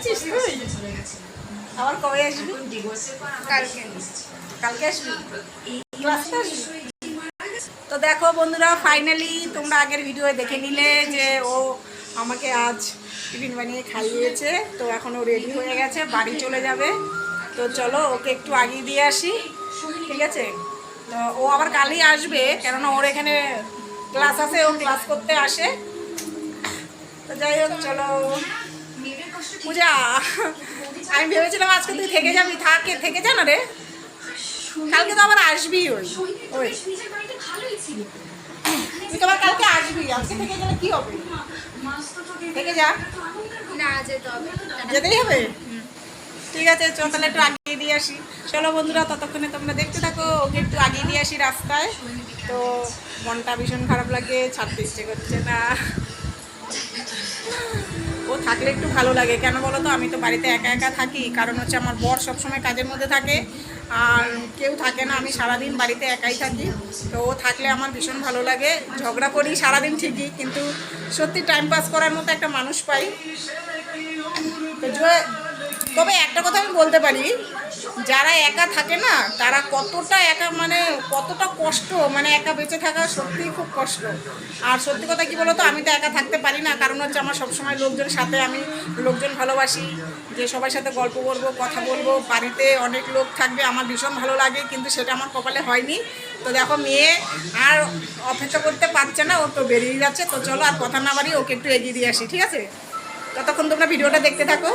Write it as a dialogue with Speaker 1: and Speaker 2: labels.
Speaker 1: যাচ্ছিস তুই? কবে আসবি? কালকে। আসবি? তো দেখো বন্ধুরা ফাইনালি তোমরা আগের ভিডিও দেখে নিলে যে ও আমাকে আজ টিফিন বানিয়ে খাইয়েছে। তো এখন ও রেডি হয়ে গেছে, বাড়ি চলে যাবে। তো চলো ওকে একটু আগিয়ে দিয়ে আসি, ঠিক আছে? তো ও আবার কালই আসবে, কেননা ওর এখানে ক্লাস আছে, ও ক্লাস করতে আসে। তো যাই হোক, চলো। আমি ভেবেছিলাম আজকে তুই থেকে যাবি থাকে থেকে যা না রে। কালকে তো আবার আসবি ওই ওই। তুই তো আবার কালকে আসবি আজকে থেকে গেলে কি হবে? থেকে যা।
Speaker 2: না যেতে হবে।
Speaker 1: যেতেই হবে? ঠিক আছে চল তাহলে একটু আগিয়ে দিয়ে আসি। চলো বন্ধুরা ততক্ষণে তোমরা দেখতে থাকো ওকে একটু আগিয়ে দিয়ে আসি রাস্তায়। তো মনটা ভীষণ খারাপ লাগে ছাড়তে ইচ্ছে করছে না। ও থাকলে একটু ভালো লাগে। কেন বলো তো? আমি তো বাড়িতে একা একা থাকি। কারণ হচ্ছে আমার বর সবসময় কাজের মধ্যে থাকে। আর কেউ থাকে না। আমি সারাদিন বাড়িতে একাই থাকি। তো ও থাকলে আমার ভীষণ ভালো লাগে। ঝগড়া করি সারাদিন ঠিকই। কিন্তু সত্যি টাইম পাস করার মতো একটা মানুষ পাই। তো তবে একটা কথা আমি বলতে পারি, যারা একা থাকে না, তারা কতটা একা মানে কতটা কষ্ট মানে একা বেঁচে থাকা সত্যিই খুব কষ্ট। আর সত্যি কথা কি বলতো, আমি তো একা থাকতে পারি না, কারণ হচ্ছে আমার সবসময় লোকজনের সাথে আমি লোকজন ভালোবাসি, যে সবার সাথে গল্প করব কথা বলব, বাড়িতে অনেক লোক থাকবে, আমার ভীষণ ভালো লাগে, কিন্তু সেটা আমার কপালে হয়নি। তো দেখো, মেয়ে আর অপেক্ষা করতে পারছে না, ও তো বেরিয়ে যাচ্ছে, তো চলো আর কথা না বাড়ি ওকে একটু এগিয়ে দিয়ে আসি, ঠিক আছে? ততক্ষণ তোমরা ভিডিওটা দেখতে থাকো।